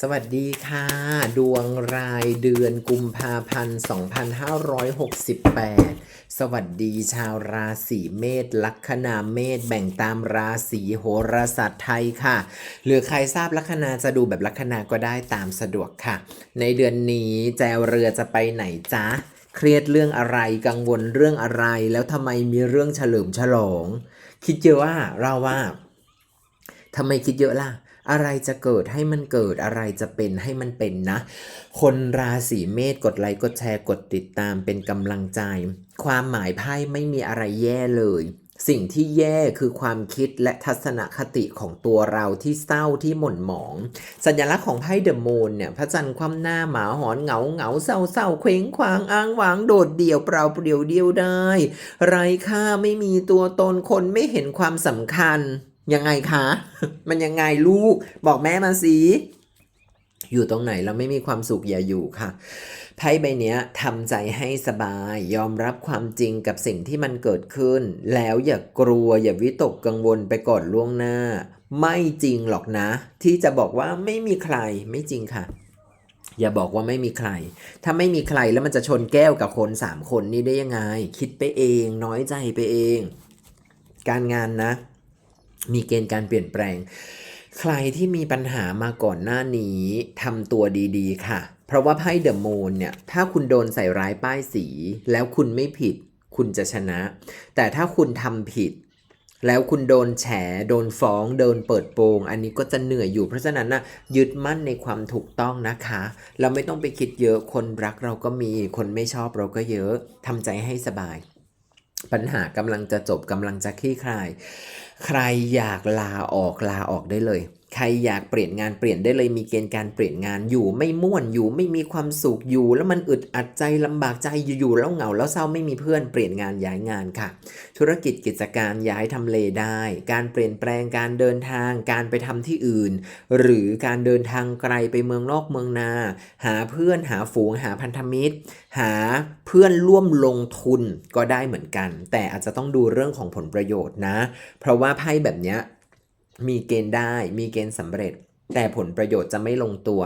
สวัสดีค่ะ ดวงรายเดือนกุมภาพันธ์ 2568 สวัสดีชาวราศีเมษลัคนาเมษแบ่งตามราศีโหราศาสตร์ไทยค่ะ หรือใครทราบลัคนาจะดูแบบลัคนาก็ได้ตามสะดวกค่ะ ในเดือนนี้แจวเรือจะไปไหนจ๊ะ เครียดเรื่องอะไรกังวลเรื่องอะไร แล้วทำไมมีเรื่องเฉลิมฉลอง คิดเยอะว่าเราว่าทำไมคิดเยอะล่ะ อะไรจะเกิดให้มันเกิดอะไรจะเป็นให้มันเป็นนะ คนราศีเมษกดไลค์กดแชร์กดติดตามเป็นกำลังใจ ความหมายไพ่ไม่มีอะไรแย่เลยสิ่งที่แย่คือความคิดและทัศนคติของตัวเราที่เศร้าที่หม่นหมอง สัญลักษณ์ของไพ่เดอะมูนเนี่ยพระจันทร์คว่ำหน้าหมาหอนเหงาเหงาเศร้าเศร้าเคว้งคว้างอ้างว้างโดดเดี่ยวเปล่าเปลี่ยวเดียวได้ ไร้ค่าไม่มีตัวตนคนไม่เห็นความสำคัญ ยังไงคะ มันยังไงลูก บอกแม่มาสิ อยู่ตรงไหนเราไม่มีความสุขอย่าอยู่ค่ะ ไพ่ใบเนี้ยทำใจให้สบาย ยอมรับความจริงกับสิ่งที่มันเกิดขึ้น แล้วอย่ากลัวอย่าวิตกกังวลไปก่อนล่วงหน้า ไม่จริงหรอกนะ ที่จะบอกว่าไม่มีใครไม่จริงค่ะ อย่าบอกว่าไม่มีใคร ถ้าไม่มีใครแล้วมันจะชนแก้วกับคนสามคนนี่ได้ยังไง คิดไปเอง น้อยใจไปเอง การงานนะ มีเกณฑ์การเปลี่ยนแปลง ใครที่มีปัญหามาก่อนหน้านี้ทำตัวดีๆ ค่ะ เพราะว่าไพ่เดอะมูนเนี่ย ถ้าคุณโดนใส่ร้ายป้ายสี แล้วคุณไม่ผิด คุณจะชนะ แต่ถ้าคุณทำผิด แล้วคุณโดนแฉ โดนฟ้อง โดนเปิดโปง อันนี้ก็จะเหนื่อยอยู่ เพราะฉะนั้นนะยึดมั่นในความถูกต้องนะคะ เราไม่ต้องไปคิดเยอะ คนรักเราก็มี คนไม่ชอบเราก็เยอะทำใจให้สบาย ปัญหากำลังจะจบกำลังจะคลี่คลาย ใครอยากลาออกลาออกได้เลย ใครอยากเปลี่ยนงานเปลี่ยนได้เลยมีเกณฑ์การเปลี่ยนงานอยู่ไม่ม่วนอยู่ไม่มีความสุขอยู่ แล้วมันอึดอัดใจลำบากใจอยู่ๆแล้วเหงาแล้วเศร้าไม่มีเพื่อนเปลี่ยนงานย้ายงานค่ะ ธุรกิจกิจการย้ายทำเลได้ การเปลี่ยนแปลงการเดินทางการไปทำที่อื่น หรือการเดินทางไกลไปเมืองนอกเมืองนา หาเพื่อนหาฝูงหาพันธมิตร หาเพื่อนร่วมลงทุนก็ได้เหมือนกัน แต่อาจจะต้องดูเรื่องของผลประโยชน์นะ เพราะว่าไพ่แบบนี้ มีเกณฑ์ได้ มีเกณฑ์สำเร็จ แต่ผลประโยชน์จะไม่ลงตัว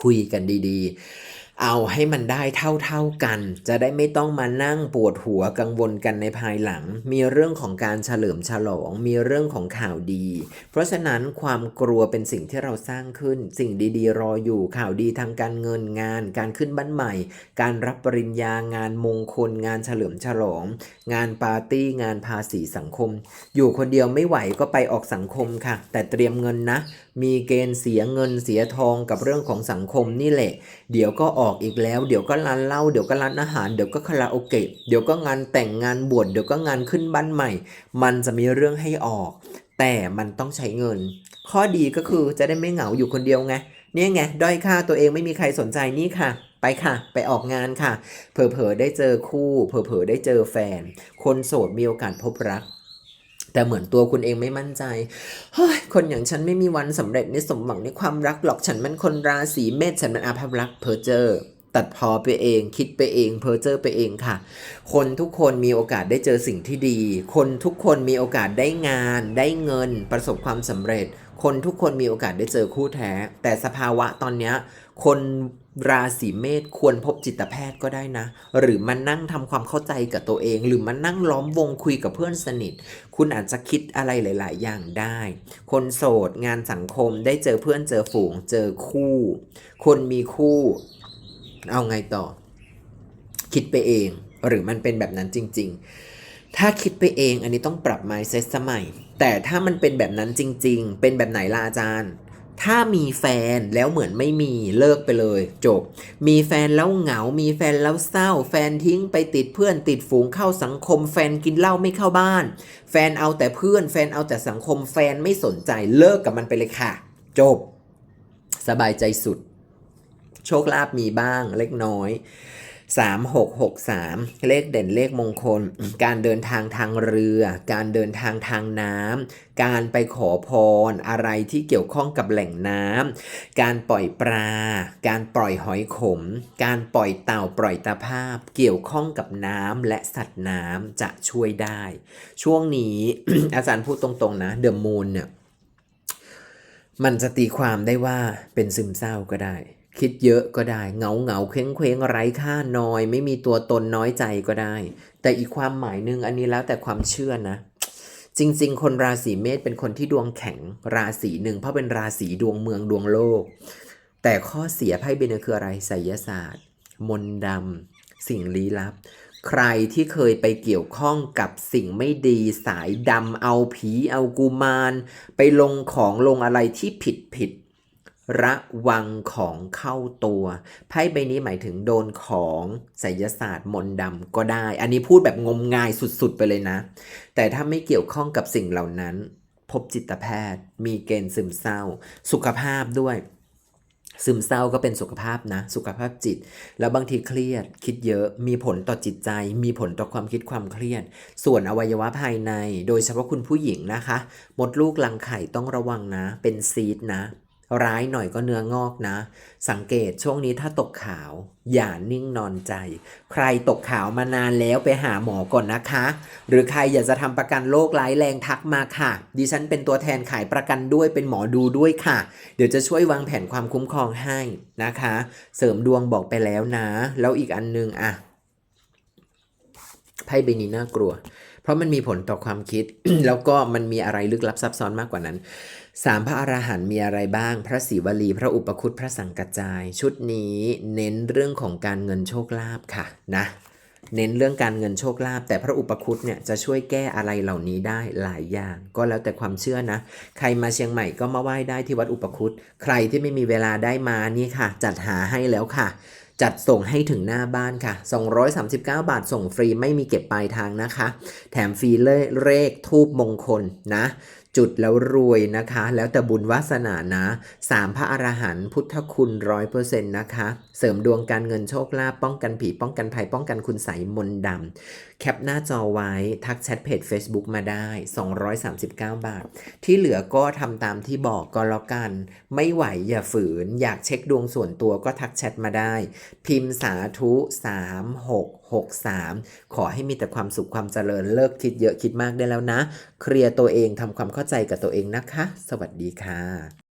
คุยกันดีๆ เอาให้มันได้เท่าๆกัน จะได้ไม่ต้องมานั่งปวดหัวกังวลกันในภายหลัง มีเรื่องของการเฉลิมฉลอง มีเรื่องของข่าวดี เพราะฉะนั้นความกลัวเป็นสิ่งที่เราสร้างขึ้น สิ่งดีๆ รออยู่ข่าวดีทางการเงินงาน การขึ้นบ้านใหม่ การรับปริญญางานมงคล งานเฉลิมฉลอง งานปาร์ตี้งานภาษีสังคม อยู่คนเดียวไม่ไหวก็ไปออกสังคมค่ะ แต่เตรียมเงินนะ มีเกณฑ์เสียเงินเสียทองกับเรื่องของสังคมนี่แหละ เดี๋ยวก็ออกอกอีกแล้ว เดี๋ยวก็ร้านเหล้าเดี๋ยวก็ร้านอาหาร เดี๋ยวก็คาราโอเกะเดี๋ยวก็งานแต่งงานบวชเดี๋ยวก็งานขึ้นบ้านใหม่ มันจะมีเรื่องให้ออก แต่มันต้องใช้เงิน ข้อดีก็คือจะได้ไม่เหงาอยู่คนเดียวไงเนี่ยไงด้อยค่าตัวเองไม่มีใครสนใจนี่ค่ะ ไปค่ะ ไปออกงานค่ะ เผลอๆได้เจอคู่ เผลอๆได้เจอแฟน คนโสดมีโอกาสพบรัก แต่เหมือนตัวคุณเองไม่มั่นใจ เฮ้ย คนอย่างฉันไม่มีวันสำเร็จในสมหวังในความรักหรอกฉันมันคนราศีเมษฉันมันอาภัพรักเพอเจอร์ตัดพอไปเอง คิดไปเองเพอเจอร์ไปเองค่ะ คนทุกคนมีโอกาสได้เจอสิ่งที่ดี คนทุกคนมีโอกาสได้งาน ได้เงิน ประสบความสำเร็จ คนทุกคนมีโอกาสได้เจอคู่แท้ แต่สภาวะตอนนี้คนราศีเมษควรพบจิตแพทย์ก็ได้นะ หรือมานั่งทำความเข้าใจกับตัวเอง หรือมานั่งล้อมวงคุยกับเพื่อนสนิท คุณอาจจะคิดอะไรหลาย ๆ อย่างได้ คนโสดงานสังคมได้เจอเพื่อนเจอฝูงเจอคู่ คนมีคู่ เอาไงต่อ คิดไปเอง หรือมันเป็นแบบนั้นจริง ๆ ถ้าคิดไปเองอันนี้ต้องปรับ mindset สมัย แต่ถ้ามันเป็นแบบนั้นจริง ๆ เป็นแบบไหนล่ะอาจารย์ ถ้ามีแฟนแล้วเหมือนไม่มีเลิกไปเลยจบ มีแฟนแล้วเหงา มีแฟนแล้วเศร้า แฟนทิ้งไปติดเพื่อนติดฝูงเข้าสังคม แฟนกินเหล้าไม่เข้าบ้าน แฟนเอาแต่เพื่อน แฟนเอาแต่สังคม แฟนไม่สนใจเลิกกับมันไปเลยค่ะ จบ สบายใจสุด โชคลาภมีบ้างเล็กน้อย 3663 เลขเด่นเลขมงคล การเดินทางทางเรือ การเดินทางทางน้ำ การไปขอพรอะไรที่เกี่ยวข้องกับแหล่งน้ำ การปล่อยปลา การปล่อยหอยขม การปล่อยเต่าปล่อยตาภาพ เกี่ยวข้องกับน้ำและสัตว์น้ำจะช่วยได้ ช่วงนี้ อาจารย์พูดตรงๆนะ เดอะมูนเนี่ย มันจะตีความได้ว่าเป็นซึมเศร้าก็ได้ คิดเยอะก็ได้เงาเงาเคว้งเคว้งไร้ค่านอย ไม่มีตัวตนน้อยใจก็ได้ แต่อีกความหมายหนึ่งอันนี้แล้วแต่ความเชื่อนะ จริง ๆ คนราศีเมษเป็นคนที่ดวงแข็งราศีหนึ่งเพราะเป็นราศีดวงเมืองดวงโลก แต่ข้อเสียไพ่เบนคืออะไรไสยศาสตร์ มนดำสิ่งลี้ลับ ใครที่เคยไปเกี่ยวข้องกับสิ่งไม่ดีสายดำเอาผีเอากุมารไปลงของลงอะไรที่ผิดผิด ระวังของเข้าตัวไพ่ใบนี้หมายถึงโดนของไสยศาสตร์มนต์ดำก็ได้ อันนี้พูดแบบงมงายสุดๆไปเลยนะ แต่ถ้าไม่เกี่ยวข้องกับสิ่งเหล่านั้น พบจิตแพทย์ มีเกณฑ์ซึมเศร้า สุขภาพด้วย ซึมเศร้าก็เป็นสุขภาพนะ สุขภาพจิต แล้วบางทีเครียดคิดเยอะมีผลต่อจิตใจ มีผลต่อความคิดความเครียด ส่วนอวัยวะภายใน โดยเฉพาะคุณผู้หญิงนะคะ มดลูกรังไข่ต้องระวังนะ เป็นซีดนะ ร้ายหน่อยก็เนื้องอกนะ สังเกตช่วงนี้ถ้าตกขาว อย่านิ่งนอนใจ ใครตกขาวมานานแล้วไปหาหมอก่อนนะคะ หรือใครอยากจะทำประกันโรคร้ายแรงทักมาค่ะ ดิฉันเป็นตัวแทนขายประกันด้วยเป็นหมอดูด้วยค่ะ เดี๋ยวจะช่วยวางแผนความคุ้มครองให้นะคะ เสริมดวงบอกไปแล้วนะ แล้วอีกอันนึงอะไพ่ใบนี้น่ากลัว ราะมันมีผลต่อความคิด แล้วก็มันมีอะไรลึกลับซับซ้อนมากกว่านั้นสามพระอรหันต์มีอะไรบ้าง พระศิวลี พระอุปคุตพระสังกัจจาย ชุดนี้เน้นเรื่องของการเงินโชคลาภค่ะนะ เน้นเรื่องการเงินโชคลาภแต่พระอุปคุตเนี่ยจะช่วยแก้อะไรเหล่านี้ได้หลายอย่าง ก็แล้วแต่ความเชื่อนะ ใครมาเชียงใหม่ก็มาไหว้ได้ที่วัดอุปคุตใครที่ไม่มีเวลาได้มานี่ค่ะ จัดหาให้แล้วค่ะ จัดส่งให้ถึงหน้าบ้านค่ะ 239 บาทส่งฟรีไม่มีเก็บปลายทางนะคะ แถมฟรีเลขทูบมงคลนะ จุดแล้วรวยนะคะ แล้วแต่บุญวาสนานะสามพระอรหันต์พุทธคุณร้อยเปอร์เซ็นต์นะคะ เสริมดวงการเงินโชคลาภป้องกันผีป้องกันภัยป้องกันคุณใสมนดำแคปหน้าจอไว้ ทักแชทเพจ Facebook มาได้ 239 บาท ที่เหลือก็ทำตามที่บอกก็แล้วกัน ไม่ไหวอย่าฝืน อยากเช็คดวงส่วนตัวก็ทักแชทมาได้ พิมพ์สาธุ 63 ขอให้มีแต่ความสุขความเจริญเลิกคิดเยอะคิดมากได้แล้วนะ เคลียร์ตัวเองทำความเข้าใจกับตัวเองนะคะ สวัสดีค่ะ